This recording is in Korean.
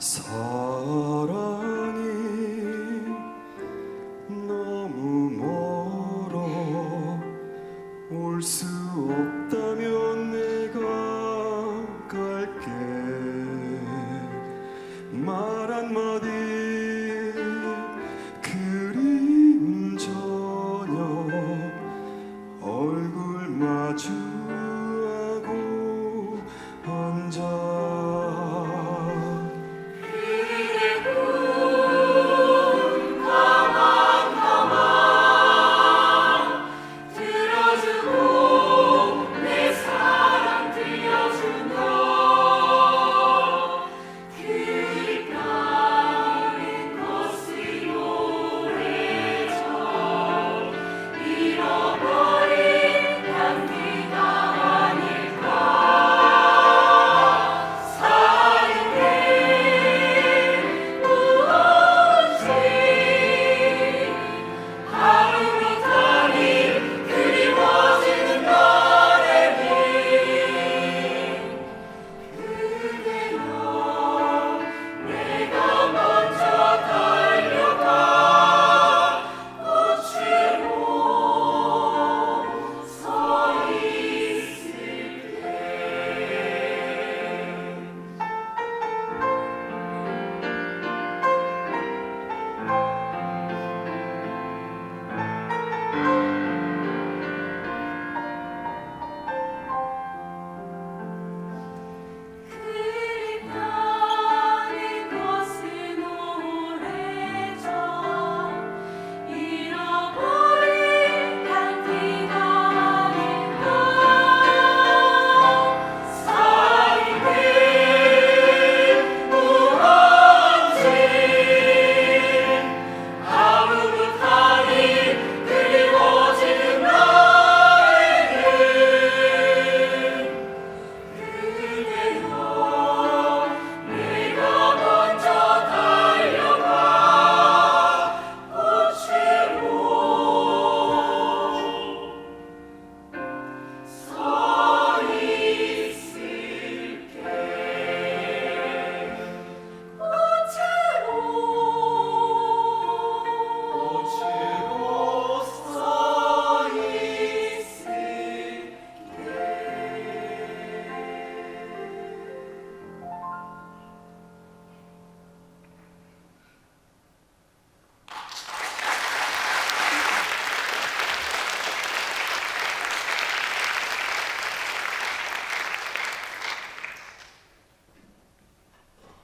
사랑이 너무 멀어 올 수 없다면 내가 갈게. 말 한마디 그림 전혀 얼굴 마주